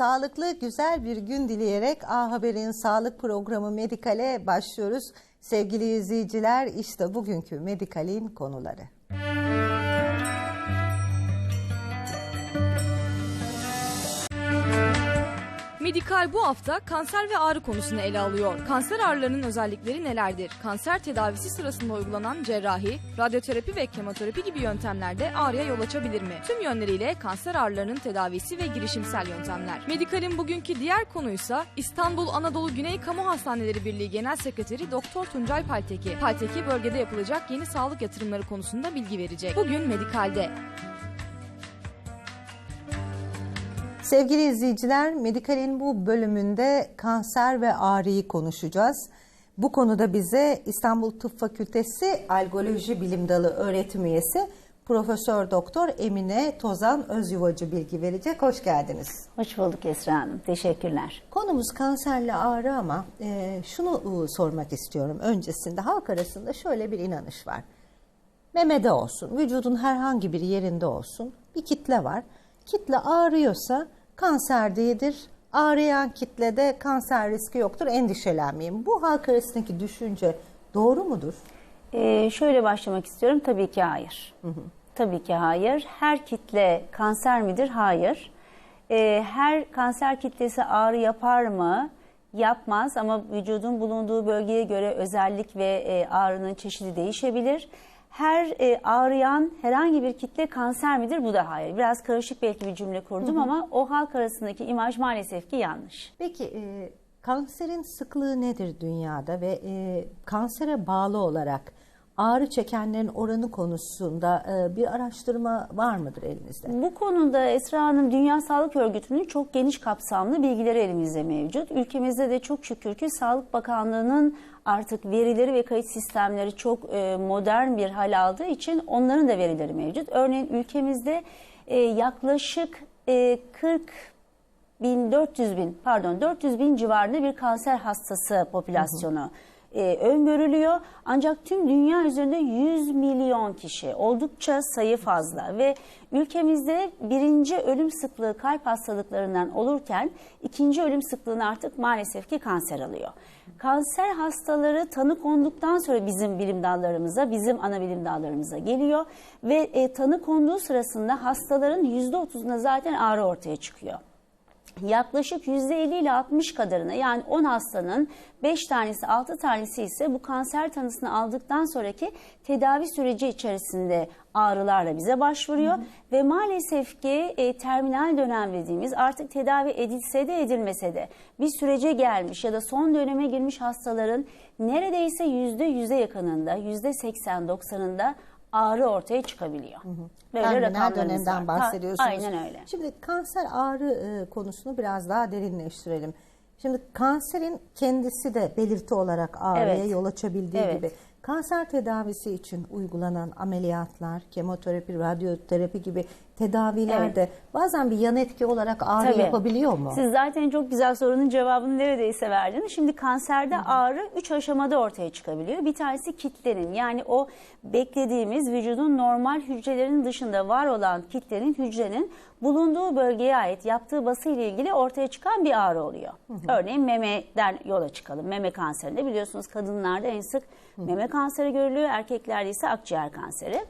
Sağlıklı, güzel bir gün dileyerek A Haber'in sağlık programı Medikal'e başlıyoruz. Sevgili izleyiciler, işte bugünkü Medikal'in konuları. Medikal bu hafta kanser ve ağrı konusunu ele alıyor. Kanser ağrılarının özellikleri nelerdir? Kanser tedavisi sırasında uygulanan cerrahi, radyoterapi ve kemoterapi gibi yöntemlerde ağrıya yol açabilir mi? Tüm yönleriyle kanser ağrılarının tedavisi ve girişimsel yöntemler. Medikal'in bugünkü diğer konuysa İstanbul Anadolu Güney Kamu Hastaneleri Birliği Genel Sekreteri Doktor Tuncay Palteki. Palteki bölgede yapılacak yeni sağlık yatırımları konusunda bilgi verecek. Bugün Medikal'de. Sevgili izleyiciler, Medikal'in bu bölümünde kanser ve ağrıyı konuşacağız. Bu konuda bize İstanbul Tıp Fakültesi Algoloji Bilim Dalı öğretim üyesi Profesör Doktor Emine Tozan Özyuvacı bilgi verecek. Hoş geldiniz. Hoş bulduk Esra Hanım. Teşekkürler. Konumuz kanserle ağrı ama e, şunu sormak istiyorum. Öncesinde halk arasında şöyle bir inanış var. Memede olsun, vücudun herhangi bir yerinde olsun bir kitle var. Kitle ağrıyorsa kanser değildir. Ağrıyan kitlede kanser riski yoktur, endişelenmeyin. Bu halk arasındaki düşünce doğru mudur? Ee, şöyle başlamak istiyorum. Tabii ki hayır. Tabii ki hayır. Her kitle kanser midir? Hayır. Ee, her kanser kitlesi ağrı yapar mı? Yapmaz ama vücudun bulunduğu bölgeye göre özellik ve e, ağrının çeşidi değişebilir. Her e, ağrıyan herhangi bir kitle kanser midir? Bu da hayır. Biraz karışık belki bir cümle kurdum ama o halk arasındaki imaj maalesef ki yanlış. Peki e, kanserin sıklığı nedir dünyada ve e, kansere bağlı olarak ağrı çekenlerin oranı konusunda e, bir araştırma var mıdır elinizde? Bu konuda Esra Hanım Dünya Sağlık Örgütü'nün çok geniş kapsamlı bilgileri elimizde mevcut. Ülkemizde de çok şükür ki Sağlık Bakanlığı'nın artık verileri ve kayıt sistemleri çok e, modern bir hal aldığı için onların da verileri mevcut. Örneğin ülkemizde e, yaklaşık e, 40 bin 400 bin pardon 400 bin civarında bir kanser hastası popülasyonu e, öngörülüyor. Ancak tüm dünya üzerinde 100 milyon kişi oldukça sayı fazla ve ülkemizde birinci ölüm sıklığı kalp hastalıklarından olurken ikinci ölüm sıklığını artık maalesef ki kanser alıyor. Kanser hastaları tanı konduktan sonra bizim bilim dallarımıza, bizim ana bilim dallarımıza geliyor. Ve e, tanı konduğu sırasında hastaların %30'unda zaten ağrı ortaya çıkıyor yaklaşık %50 ile 60 kadarına yani 10 hastanın 5 tanesi 6 tanesi ise bu kanser tanısını aldıktan sonraki tedavi süreci içerisinde ağrılarla bize başvuruyor. Hı hı. Ve maalesef ki e, terminal dönem dediğimiz artık tedavi edilse de edilmese de bir sürece gelmiş ya da son döneme girmiş hastaların neredeyse %100'e yakınında %80-90'ında ağrı ortaya çıkabiliyor. Hı hı. Böyle Terminal dönemden var. bahsediyorsunuz. Aynen öyle. Şimdi kanser ağrı e, konusunu biraz daha derinleştirelim. Şimdi kanserin kendisi de belirti olarak ağrıya evet. yol açabildiği evet. gibi kanser tedavisi için uygulanan ameliyatlar, kemoterapi, radyoterapi gibi tedavilerde evet. bazen bir yan etki olarak ağrı Tabii. yapabiliyor mu? Siz zaten çok güzel sorunun cevabını neredeyse verdiniz. Şimdi kanserde Hı. ağrı 3 aşamada ortaya çıkabiliyor. Bir tanesi kitlenin yani o beklediğimiz vücudun normal hücrelerinin dışında var olan kitlenin hücrenin bulunduğu bölgeye ait yaptığı bası ile ilgili ortaya çıkan bir ağrı oluyor. Hı hı. Örneğin memeden yola çıkalım. Meme kanserinde biliyorsunuz kadınlarda en sık hı hı. meme kanseri görülüyor. Erkeklerde ise akciğer kanseri.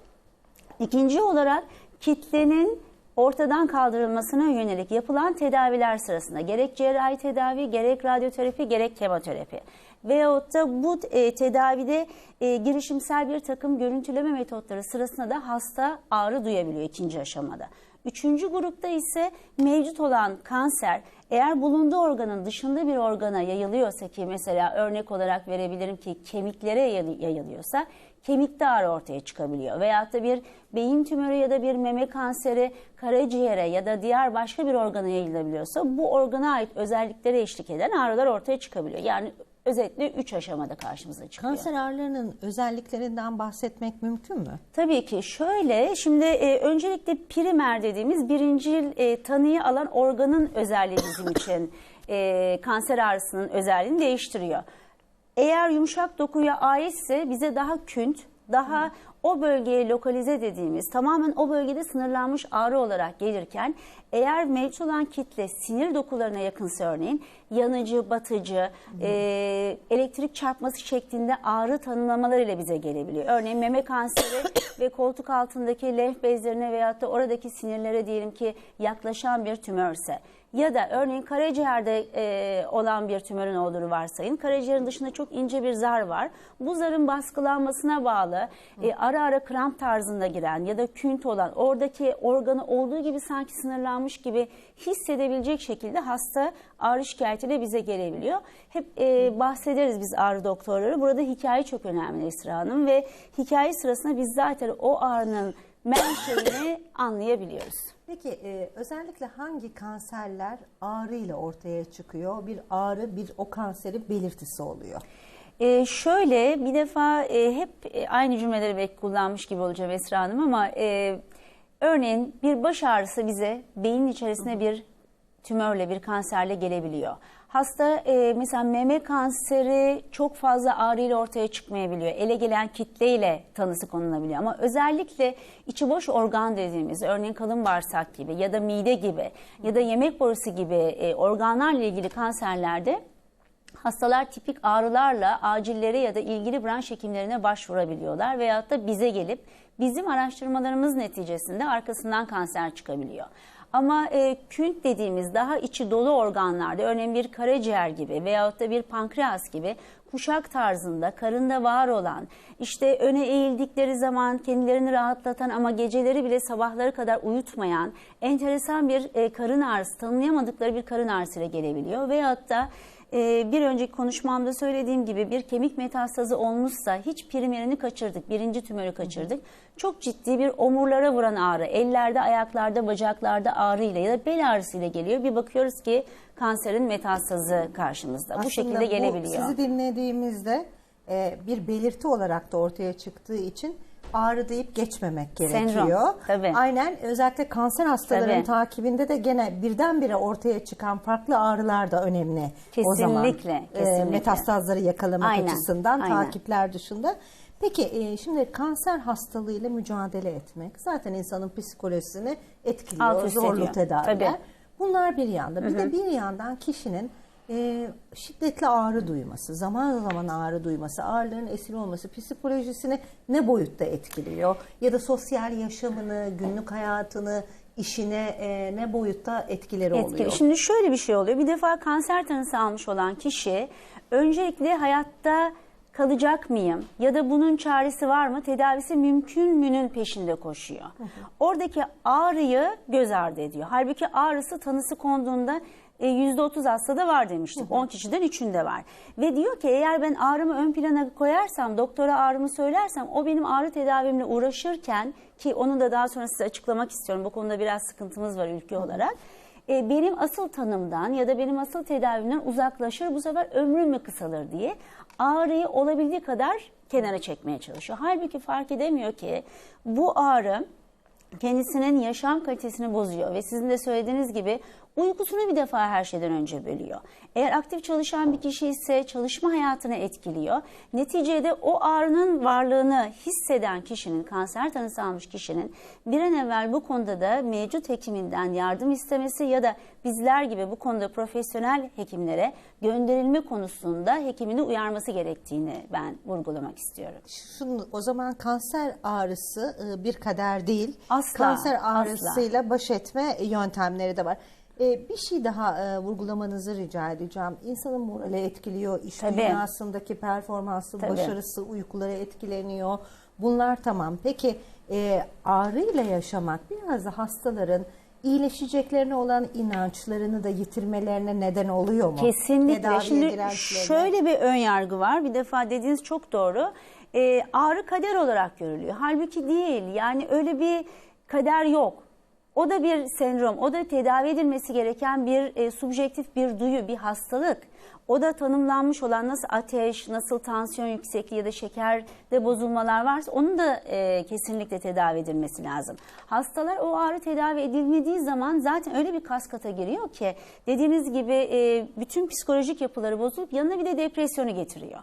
İkinci olarak kitlenin ortadan kaldırılmasına yönelik yapılan tedaviler sırasında gerek cerrahi tedavi, gerek radyoterapi, gerek kemoterapi veyahut da bu e, tedavide e, girişimsel bir takım görüntüleme metotları sırasında da hasta ağrı duyabiliyor ikinci aşamada. Üçüncü grupta ise mevcut olan kanser eğer bulunduğu organın dışında bir organa yayılıyorsa ki mesela örnek olarak verebilirim ki kemiklere yayılıyorsa kemikte ağrı ortaya çıkabiliyor. Veyahut da bir beyin tümörü ya da bir meme kanseri karaciğere ya da diğer başka bir organa yayılabiliyorsa bu organa ait özelliklere eşlik eden ağrılar ortaya çıkabiliyor. Yani özetle 3 aşamada karşımıza çıkıyor. Kanser ağrılarının özelliklerinden bahsetmek mümkün mü? Tabii ki. Şöyle şimdi e, öncelikle primer dediğimiz birinci e, tanıyı alan organın özelliği bizim için e, kanser ağrısının özelliğini değiştiriyor. Eğer yumuşak dokuya aitse bize daha künt, Daha o bölgeye lokalize dediğimiz tamamen o bölgede sınırlanmış ağrı olarak gelirken eğer mevcut olan kitle sinir dokularına yakınsa örneğin yanıcı, batıcı, e, elektrik çarpması şeklinde ağrı tanımlamalarıyla bize gelebiliyor. Örneğin meme kanseri ve koltuk altındaki lenf bezlerine veyahut da oradaki sinirlere diyelim ki yaklaşan bir tümörse ya da örneğin karaciğerde e, olan bir tümörün olduğunu varsayın. Karaciğerin dışında çok ince bir zar var. Bu zarın baskılanmasına bağlı e, ara ara kramp tarzında giren ya da künt olan oradaki organı olduğu gibi sanki sınırlanmış gibi hissedebilecek şekilde hasta ağrı şikayetiyle bize gelebiliyor. Hep e, bahsederiz biz ağrı doktorları. Burada hikaye çok önemli Esra Hanım ve hikaye sırasında biz zaten o ağrının menşeini anlayabiliyoruz. Peki e, özellikle hangi kanserler ağrı ile ortaya çıkıyor? Bir ağrı bir o kanserin belirtisi oluyor. Ee, şöyle bir defa e, hep e, aynı cümleleri belki kullanmış gibi olacağım Esra Hanım ama e, örneğin bir baş ağrısı bize beynin içerisine bir tümörle bir kanserle gelebiliyor. Hasta e, mesela meme kanseri çok fazla ağrıyla ortaya çıkmayabiliyor. Ele gelen kitleyle tanısı konulabiliyor. Ama özellikle içi boş organ dediğimiz örneğin kalın bağırsak gibi ya da mide gibi ya da yemek borusu gibi e, organlarla ilgili kanserlerde Hastalar tipik ağrılarla acillere ya da ilgili branş hekimlerine başvurabiliyorlar veyahut da bize gelip bizim araştırmalarımız neticesinde arkasından kanser çıkabiliyor. Ama e, künt dediğimiz daha içi dolu organlarda örneğin bir karaciğer gibi veyahut da bir pankreas gibi kuşak tarzında karında var olan işte öne eğildikleri zaman kendilerini rahatlatan ama geceleri bile sabahları kadar uyutmayan enteresan bir e, karın ağrısı tanımlayamadıkları bir karın ağrısıyla gelebiliyor. Veyahut da ee, bir önceki konuşmamda söylediğim gibi bir kemik metastazı olmuşsa hiç primerini kaçırdık, birinci tümörü kaçırdık. Çok ciddi bir omurlara vuran ağrı, ellerde, ayaklarda, bacaklarda ağrıyla ya da bel ağrısıyla geliyor. Bir bakıyoruz ki kanserin metastazı karşımızda. bu şekilde gelebiliyor. sizi dinlediğimizde e, bir belirti olarak da ortaya çıktığı için ağrı deyip geçmemek gerekiyor. Sendrom, tabii. Aynen özellikle kanser hastalarının Tabii. takibinde de gene birdenbire ortaya çıkan farklı ağrılar da önemli. O zaman Kesinlikle, e, kesinlikle. metastazları yakalamak Aynen, açısından aynen. takipler dışında. Peki e, şimdi kanser hastalığıyla mücadele etmek zaten insanın psikolojisini etkiliyor. Alt Zorlu tedaviler. Tabii. Bunlar bir yanda. Bir de bir yandan kişinin e, şiddetli ağrı duyması, zaman zaman ağrı duyması, ağrıların esiri olması psikolojisini ne boyutta etkiliyor? Ya da sosyal yaşamını, günlük hayatını, işine e, ne boyutta etkileri Etkili. oluyor? Şimdi şöyle bir şey oluyor. Bir defa kanser tanısı almış olan kişi öncelikle hayatta kalacak mıyım ya da bunun çaresi var mı tedavisi mümkün münün peşinde koşuyor. Oradaki ağrıyı göz ardı ediyor. Halbuki ağrısı tanısı konduğunda %30 hastada var demiştik. 10 kişiden 3'ünde var. Ve diyor ki eğer ben ağrımı ön plana koyarsam, doktora ağrımı söylersem o benim ağrı tedavimle uğraşırken ki onu da daha sonra size açıklamak istiyorum. Bu konuda biraz sıkıntımız var ülke olarak. E, benim asıl tanımdan ya da benim asıl tedavimden uzaklaşır bu sefer ömrüm mü kısalır diye ağrıyı olabildiği kadar kenara çekmeye çalışıyor. Halbuki fark edemiyor ki bu ağrı kendisinin yaşam kalitesini bozuyor ve sizin de söylediğiniz gibi uykusunu bir defa her şeyden önce bölüyor. Eğer aktif çalışan bir kişi ise çalışma hayatını etkiliyor. Neticede o ağrının varlığını hisseden kişinin, kanser tanısı almış kişinin bir an evvel bu konuda da mevcut hekiminden yardım istemesi ya da bizler gibi bu konuda profesyonel hekimlere gönderilme konusunda hekimini uyarması gerektiğini ben vurgulamak istiyorum. Şunu, o zaman kanser ağrısı e, bir kader değil. Asla, Kanser asla. ağrısıyla baş etme yöntemleri de var. E, Bir şey daha e, vurgulamanızı rica edeceğim. İnsanın morali etkiliyor, iş Tabii. dünyasındaki performansı, Tabii. başarısı, uykuları etkileniyor. Bunlar tamam. Peki e, ağrıyla yaşamak biraz da hastaların iyileşeceklerine olan inançlarını da yitirmelerine neden oluyor mu? Kesinlikle. Tedaviye Şimdi şöyle bir ön yargı var. Bir defa dediğiniz çok doğru. Ee, ağrı kader olarak görülüyor. Halbuki değil. Yani öyle bir kader yok. O da bir sendrom, o da tedavi edilmesi gereken bir e, subjektif bir duyu, bir hastalık. O da tanımlanmış olan nasıl ateş, nasıl tansiyon yüksekliği ya da şekerde bozulmalar varsa onun da e, kesinlikle tedavi edilmesi lazım. Hastalar o ağrı tedavi edilmediği zaman zaten öyle bir kaskata giriyor ki dediğiniz gibi e, bütün psikolojik yapıları bozulup yanına bir de depresyonu getiriyor.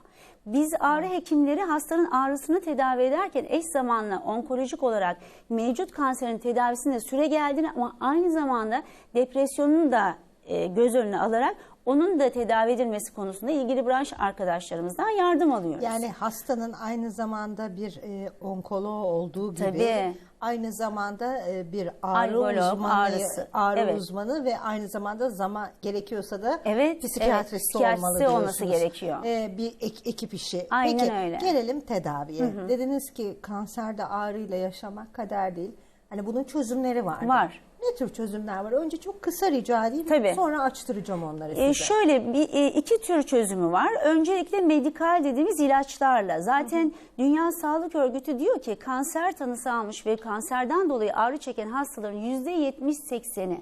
Biz ağrı hekimleri hastanın ağrısını tedavi ederken eş zamanlı onkolojik olarak mevcut kanserin tedavisinde süre geldiğini ama aynı zamanda depresyonunu da e, göz önüne alarak onun da tedavi edilmesi konusunda ilgili branş arkadaşlarımızdan yardım alıyoruz. Yani hastanın aynı zamanda bir e, onkoloğu olduğu gibi Tabii. aynı zamanda e, bir ağrı Algolog, uzmanı, ağrısı. ağrı Evet. uzmanı ve aynı zamanda zaman gerekiyorsa da Evet, psikiyatristi evet, olmalı olması diyorsunuz. gerekiyor. E, bir ek- ekip işi. Aynen Peki öyle. gelelim tedaviye. Dediniz ki kanserde ağrıyla yaşamak kader değil. Hani bunun çözümleri var. Var. Ne tür çözümler var? Önce çok kısa rica edeyim. Tabii. Sonra açtıracağım onları size. E, şöyle bir e, iki tür çözümü var. Öncelikle medikal dediğimiz ilaçlarla. Zaten Dünya Sağlık Örgütü diyor ki kanser tanısı almış ve kanserden dolayı ağrı çeken hastaların %70-80'i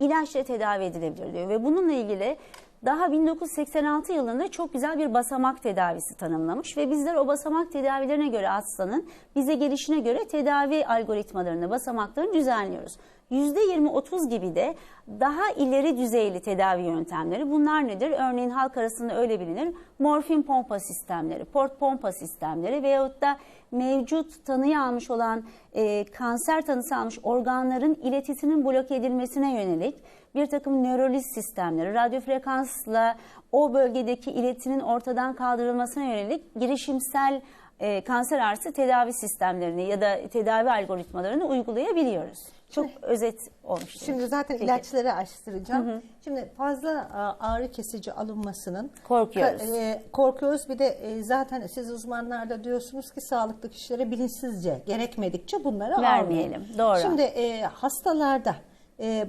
ilaçla tedavi edilebilir diyor. Ve bununla ilgili daha 1986 yılında çok güzel bir basamak tedavisi tanımlamış ve bizler o basamak tedavilerine göre hastanın bize gelişine göre tedavi algoritmalarını, basamaklarını düzenliyoruz. %20-30 gibi de daha ileri düzeyli tedavi yöntemleri. Bunlar nedir? Örneğin halk arasında öyle bilinir. Morfin pompa sistemleri, port pompa sistemleri veyahut da mevcut tanıyı almış olan e, kanser tanısı almış organların iletisinin bloke edilmesine yönelik bir takım nöroliz sistemleri, radyo frekansla o bölgedeki iletinin ortadan kaldırılmasına yönelik girişimsel e, kanser ağrısı tedavi sistemlerini ya da tedavi algoritmalarını uygulayabiliyoruz. Çok özet olmuş. Şimdi zaten Peki. ilaçları açtıracağım. Şimdi fazla ağrı kesici alınmasının Korkuyoruz. E, korkuyoruz. Bir de e, zaten siz uzmanlar da diyorsunuz ki sağlıklı kişilere bilinçsizce gerekmedikçe bunları Vermeyelim. almayalım. Doğru. Şimdi e, hastalarda e,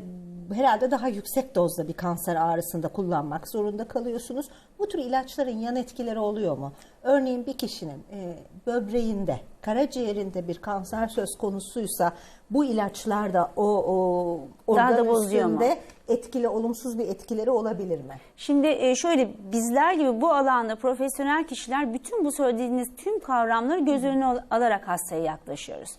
herhalde daha yüksek dozda bir kanser ağrısında kullanmak zorunda kalıyorsunuz. Bu tür ilaçların yan etkileri oluyor mu? Örneğin bir kişinin e, böbreğinde, karaciğerinde bir kanser söz konusuysa bu ilaçlar da o, o Daha da organ bozuyor mu? üstünde etkili, olumsuz bir etkileri olabilir mi? Şimdi e, şöyle bizler gibi bu alanda profesyonel kişiler bütün bu söylediğiniz tüm kavramları göz önüne al- alarak hastaya yaklaşıyoruz.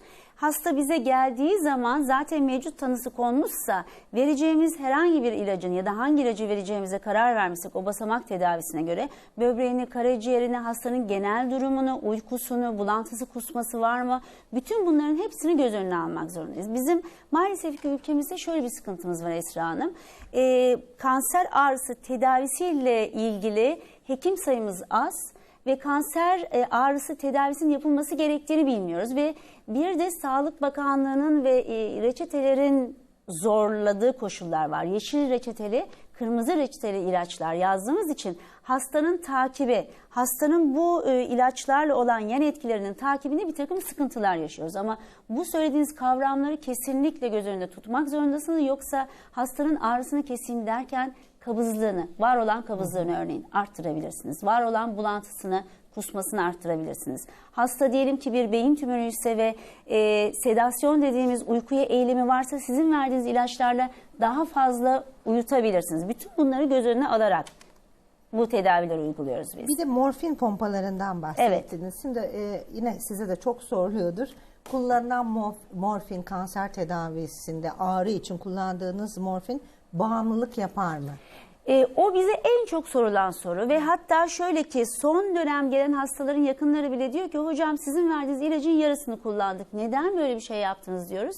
Hasta bize geldiği zaman zaten mevcut tanısı konmuşsa vereceğimiz herhangi bir ilacın ya da hangi ilacı vereceğimize karar vermişsek o basamak tedavisine göre böbreğini, karaciğerini, hastanın genel durumunu, uykusunu, bulantısı, kusması var mı? Bütün bunların hepsini göz önüne almak zorundayız. Bizim maalesef ki ülkemizde şöyle bir sıkıntımız var Esra Hanım. Ee, kanser ağrısı tedavisiyle ilgili hekim sayımız az ve kanser e, ağrısı tedavisinin yapılması gerektiğini bilmiyoruz ve bir de Sağlık Bakanlığı'nın ve e, reçetelerin zorladığı koşullar var. Yeşil reçeteli, kırmızı reçeteli ilaçlar yazdığımız için hastanın takibi, hastanın bu e, ilaçlarla olan yan etkilerinin takibinde bir takım sıkıntılar yaşıyoruz. Ama bu söylediğiniz kavramları kesinlikle göz önünde tutmak zorundasınız. Yoksa hastanın ağrısını keseyim derken kabızlığını, var olan kabızlığını örneğin arttırabilirsiniz. Var olan bulantısını, kusmasını arttırabilirsiniz. Hasta diyelim ki bir beyin tümörü ise ve e, sedasyon dediğimiz uykuya eğilimi varsa sizin verdiğiniz ilaçlarla daha fazla uyutabilirsiniz. Bütün bunları göz önüne alarak bu tedavileri uyguluyoruz biz. Bir de morfin pompalarından bahsettiniz. Şimdi e, yine size de çok soruluyordur. Kullanılan morf- morfin kanser tedavisinde ağrı için kullandığınız morfin bağımlılık yapar mı? E, o bize en çok sorulan soru ve hatta şöyle ki son dönem gelen hastaların yakınları bile diyor ki hocam sizin verdiğiniz ilacın yarısını kullandık. Neden böyle bir şey yaptınız diyoruz.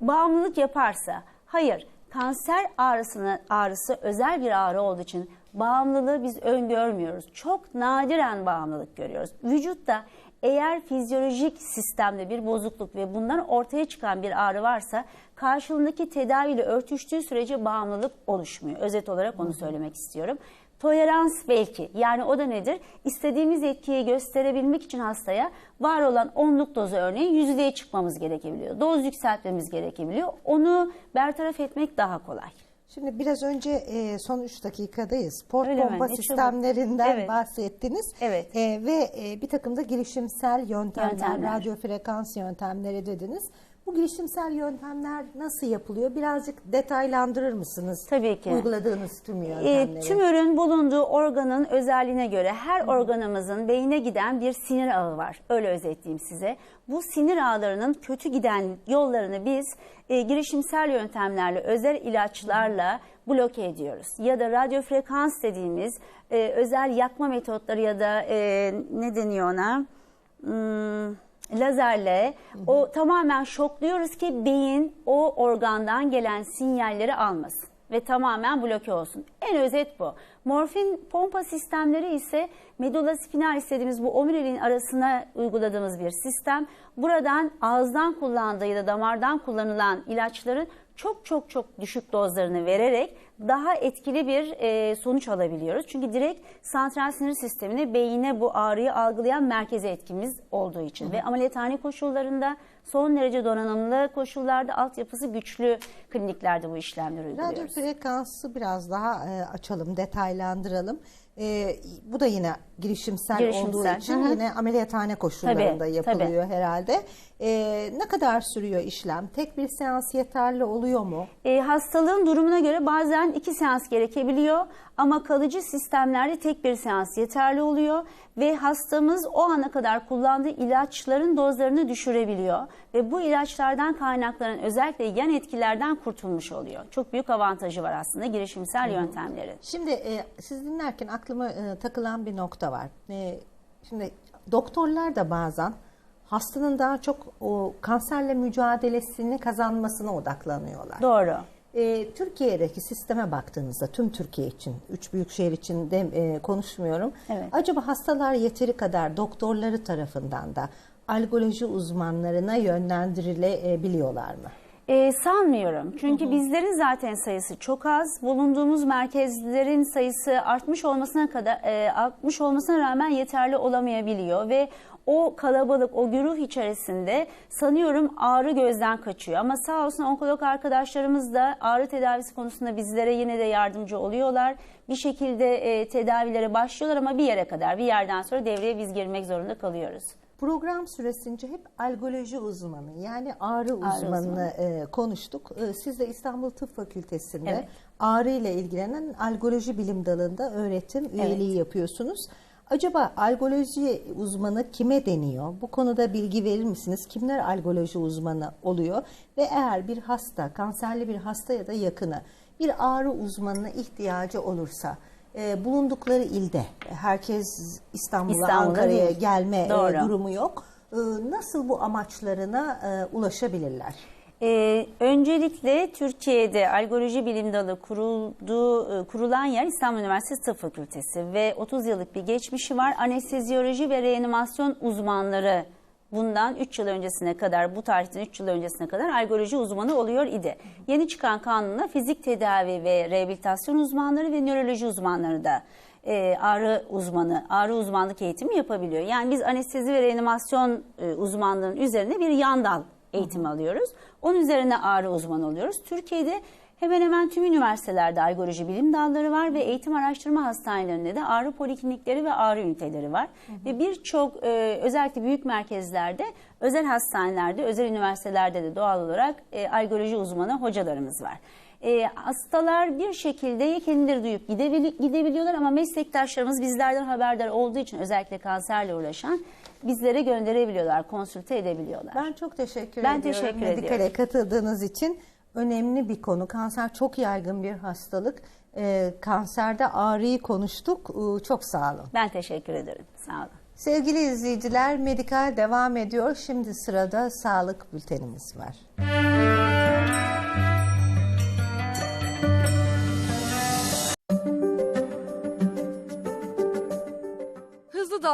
Bağımlılık yaparsa hayır kanser ağrısını ağrısı özel bir ağrı olduğu için bağımlılığı biz öngörmüyoruz. Çok nadiren bağımlılık görüyoruz. Vücutta eğer fizyolojik sistemde bir bozukluk ve bundan ortaya çıkan bir ağrı varsa karşılığındaki tedaviyle örtüştüğü sürece bağımlılık oluşmuyor. Özet olarak onu söylemek istiyorum. Tolerans belki yani o da nedir? İstediğimiz etkiyi gösterebilmek için hastaya var olan onluk dozu örneğin yüzdeye çıkmamız gerekebiliyor. Doz yükseltmemiz gerekebiliyor. Onu bertaraf etmek daha kolay. Şimdi biraz önce e, son 3 dakikadayız. Port Öyle mi? pompa çabuk. sistemlerinden Evet. bahsettiniz. Evet. E, ve e, bir takım da girişimsel yöntemler, Yöntemler. radyo frekans yöntemleri dediniz. Bu girişimsel yöntemler nasıl yapılıyor? Birazcık detaylandırır mısınız? Tabii ki. Uyguladığınız tüm E, yöntemleri. tümörün bulunduğu organın özelliğine göre her organımızın beyine giden bir sinir ağı var. Öyle özetleyeyim size. Bu sinir ağlarının kötü giden yollarını biz e, girişimsel yöntemlerle, özel ilaçlarla bloke ediyoruz. Ya da radyo frekans dediğimiz e, özel yakma metotları ya da e, ne deniyor ona? Hmm, lazerle o tamamen şokluyoruz ki beyin o organdan gelen sinyalleri almasın ve tamamen bloke olsun. En özet bu. Morfin pompa sistemleri ise medulla spinalis dediğimiz bu omuriliğin arasına uyguladığımız bir sistem. Buradan ağızdan kullandığı ya da damardan kullanılan ilaçların çok çok çok düşük dozlarını vererek daha etkili bir e, sonuç alabiliyoruz. Çünkü direkt santral sinir sistemine, beyine bu ağrıyı algılayan merkeze etkimiz olduğu için. Ve ameliyathane koşullarında son derece donanımlı koşullarda altyapısı güçlü kliniklerde bu işlemleri Radyo uyguluyoruz. frekansı biraz daha e, açalım, detaylandıralım. E, bu da yine girişimsel, Girişimsel, olduğu için hı yine ameliyathane koşullarında Tabii, yapılıyor herhalde. E, ne kadar sürüyor işlem? Tek bir seans yeterli oluyor mu? E, hastalığın durumuna göre bazen iki seans gerekebiliyor ama kalıcı sistemlerde tek bir seans yeterli oluyor ve hastamız o ana kadar kullandığı ilaçların dozlarını düşürebiliyor ve bu ilaçlardan kaynaklanan özellikle yan etkilerden kurtulmuş oluyor. Çok büyük avantajı var aslında girişimsel yöntemlerin. Şimdi e, siz dinlerken aklıma e, takılan bir nokta var. E, şimdi doktorlar da bazen hastanın daha çok o kanserle mücadelesini kazanmasına odaklanıyorlar. Doğru. E, Türkiye'deki sisteme baktığınızda tüm Türkiye için, üç büyük şehir için de e, konuşmuyorum. Evet. Acaba hastalar yeteri kadar doktorları tarafından da algoloji uzmanlarına yönlendirilebiliyorlar mı? Ee, sanmıyorum. Çünkü bizlerin zaten sayısı çok az. Bulunduğumuz merkezlerin sayısı artmış olmasına kadar e, artmış olmasına rağmen yeterli olamayabiliyor ve o kalabalık, o güruh içerisinde sanıyorum ağrı gözden kaçıyor. Ama sağ olsun onkolog arkadaşlarımız da ağrı tedavisi konusunda bizlere yine de yardımcı oluyorlar. Bir şekilde e, tedavilere başlıyorlar ama bir yere kadar, bir yerden sonra devreye biz girmek zorunda kalıyoruz. Program süresince hep algoloji uzmanı yani ağrı uzmanını e, konuştuk. E, siz de İstanbul Tıp Fakültesi'nde Evet. ağrı ile ilgilenen algoloji bilim dalında öğretim üyeliği yapıyorsunuz. Acaba algoloji uzmanı kime deniyor? Bu konuda bilgi verir misiniz? Kimler algoloji uzmanı oluyor? Ve eğer bir hasta, kanserli bir hasta ya da yakını bir ağrı uzmanına ihtiyacı olursa e, bulundukları ilde herkes İstanbul'a, İstanbul'da Ankara'ya değil. gelme e, Doğru. durumu yok. E, Nasıl bu amaçlarına e, ulaşabilirler? Ee, öncelikle Türkiye'de algoloji bilim dalı kurulduğu, e, kurulan yer İstanbul Üniversitesi Tıp Fakültesi ve 30 yıllık bir geçmişi var. Anestezyoloji ve reanimasyon uzmanları bundan 3 yıl öncesine kadar, bu tarihten 3 yıl öncesine kadar algoloji uzmanı oluyor idi. Yeni çıkan kanunla fizik tedavi ve rehabilitasyon uzmanları ve nöroloji uzmanları da e, ağrı uzmanı, ağrı uzmanlık eğitimi yapabiliyor. Yani biz anestezi ve reanimasyon e, uzmanlığının üzerine bir yan dal eğitimi alıyoruz. Onun üzerine ağrı uzmanı oluyoruz. Türkiye'de hemen hemen tüm üniversitelerde algoloji bilim dalları var ve eğitim araştırma hastanelerinde de ağrı poliklinikleri ve ağrı üniteleri var. Ve birçok e, özellikle büyük merkezlerde, özel hastanelerde, özel üniversitelerde de doğal olarak e, algoloji uzmanı hocalarımız var. E, hastalar bir şekilde kendileri duyup gidebili- gidebiliyorlar ama meslektaşlarımız bizlerden haberdar olduğu için özellikle kanserle uğraşan bizlere gönderebiliyorlar, konsülte edebiliyorlar. Ben çok teşekkür Ben ediyorum. teşekkür Medikale ediyorum. katıldığınız için önemli bir konu. Kanser çok yaygın bir hastalık. E, kanserde ağrıyı konuştuk. E, çok sağ olun. Ben teşekkür ederim. Sağ olun. Sevgili izleyiciler, Medikal devam ediyor. Şimdi sırada sağlık bültenimiz var. Hızlı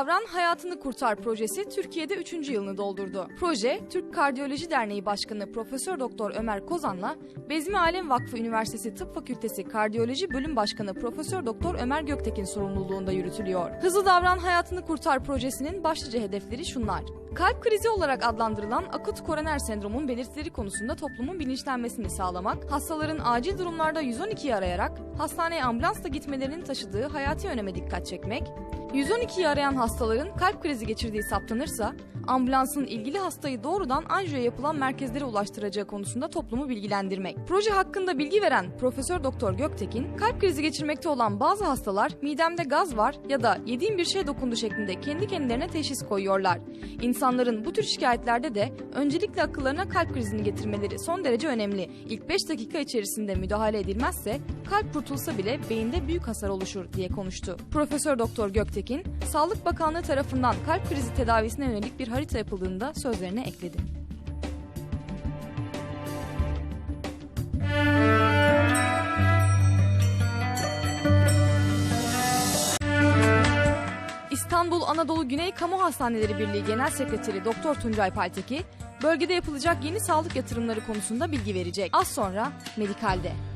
Davran Hayatını Kurtar projesi Türkiye'de 3. yılını doldurdu. Proje, Türk Kardiyoloji Derneği Başkanı Profesör Doktor Ömer Kozan'la Bezmi Alem Vakfı Üniversitesi Tıp Fakültesi Kardiyoloji Bölüm Başkanı Profesör Doktor Ömer Göktekin sorumluluğunda yürütülüyor. Hızlı Davran Hayatını Kurtar projesinin başlıca hedefleri şunlar. Kalp krizi olarak adlandırılan akut koroner sendromun belirtileri konusunda toplumun bilinçlenmesini sağlamak, hastaların acil durumlarda 112'yi arayarak hastaneye ambulansla gitmelerinin taşıdığı hayati öneme dikkat çekmek, 112'yi arayan hastaların kalp krizi geçirdiği saptanırsa ambulansın ilgili hastayı doğrudan anjiyo yapılan merkezlere ulaştıracağı konusunda toplumu bilgilendirmek. Proje hakkında bilgi veren Profesör Doktor Göktekin, kalp krizi geçirmekte olan bazı hastalar midemde gaz var ya da yediğim bir şey dokundu şeklinde kendi kendilerine teşhis koyuyorlar. İnsanların bu tür şikayetlerde de öncelikle akıllarına kalp krizini getirmeleri son derece önemli. İlk 5 dakika içerisinde müdahale edilmezse kalp kurtulsa bile beyinde büyük hasar oluşur diye konuştu. Profesör Doktor Göktekin, Sağlık Bakanlığı tarafından kalp krizi tedavisine yönelik bir harita yapıldığını da sözlerine ekledi. İstanbul Anadolu Güney Kamu Hastaneleri Birliği Genel Sekreteri Doktor Tuncay Palteki, bölgede yapılacak yeni sağlık yatırımları konusunda bilgi verecek. Az sonra Medikal'de.